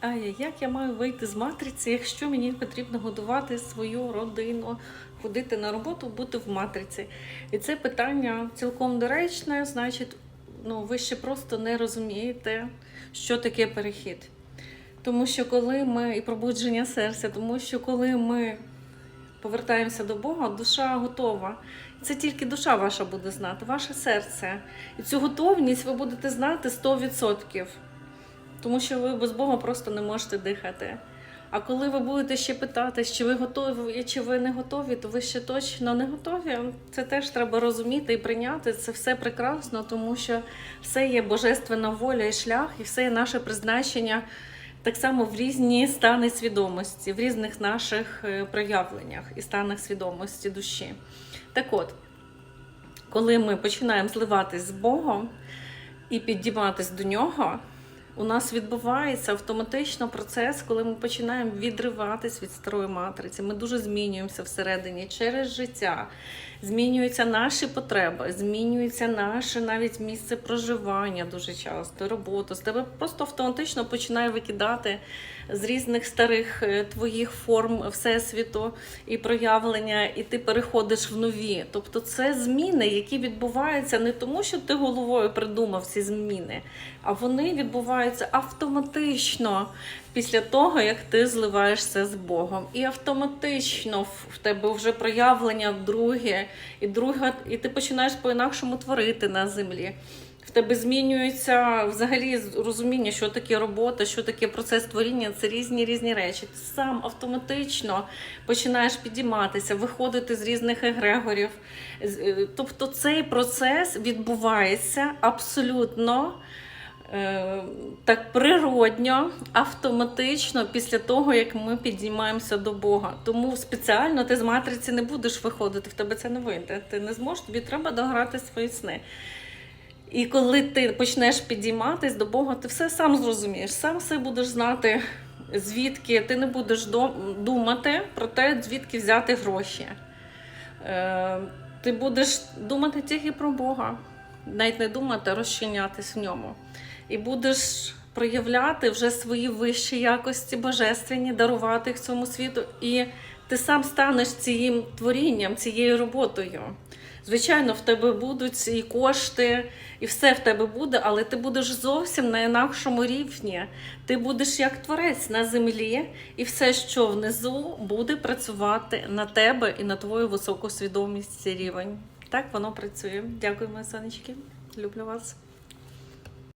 А як я маю вийти з матриці, якщо мені потрібно годувати свою родину, ходити на роботу, бути в матриці? І це питання цілком доречне, значить, ну, ви ще просто не розумієте, що таке перехід. Тому що коли ми і пробудження серця, тому що коли ми повертаємося до Бога, душа готова. Це тільки душа ваша буде знати, ваше серце. І цю готовність ви будете знати 100%. Тому що ви без Бога просто не можете дихати. А коли ви будете ще питати, чи ви готові, чи ви не готові, то ви ще точно не готові. Це теж треба розуміти і прийняти. Це все прекрасно, тому що все є божественна воля і шлях, і все є наше призначення так само в різні стани свідомості, в різних наших е, проявленнях і станах свідомості душі. Так от, коли ми починаємо зливатись з Богом і підійматись до нього, у нас відбувається автоматично процес, коли ми починаємо відриватись від старої матриці. Ми дуже змінюємося всередині через життя. Змінюються наші потреби, змінюється наше навіть місце проживання дуже часто, робота. З тебе просто автоматично починає викидати з різних старих е, твоїх форм всесвіту і проявлення, і ти переходиш в нові. Тобто це зміни, які відбуваються не тому, що ти головою придумав ці зміни, а вони відбуваються автоматично після того, як ти зливаєшся з Богом. І автоматично в- тебе вже проявлення друге, і друге, і ти починаєш по-інакшому творити на землі. В тебе змінюється взагалі розуміння, що таке робота, що таке процес творіння. Це різні різні речі. Ти сам автоматично починаєш підійматися, виходити з різних егрегорів. Е, Тобто цей процес відбувається абсолютно так природньо, автоматично після того, як ми підіймаємося до Бога. Тому спеціально ти з матриці не будеш виходити, в тебе це не вийде. Ти не зможеш, тобі треба дограти свої сни. І коли ти почнеш підійматись до Бога, ти все сам зрозумієш, сам все будеш знати, звідки ти не будеш думати про те, звідки взяти гроші. Е, ти будеш думати тільки про Бога, навіть не думати, а розчинятись в ньому. І будеш проявляти вже свої вищі якості божественні, дарувати їх цьому світу. І ти сам станеш цим творінням, цією роботою. Звичайно, в тебе будуть і кошти, і все в тебе буде, але ти будеш зовсім на інакшому рівні. Ти будеш як творець на землі, і все, що внизу, буде працювати на тебе і на твою високу свідомість рівень. Так воно працює. Дякую, мої сонечки. Люблю вас.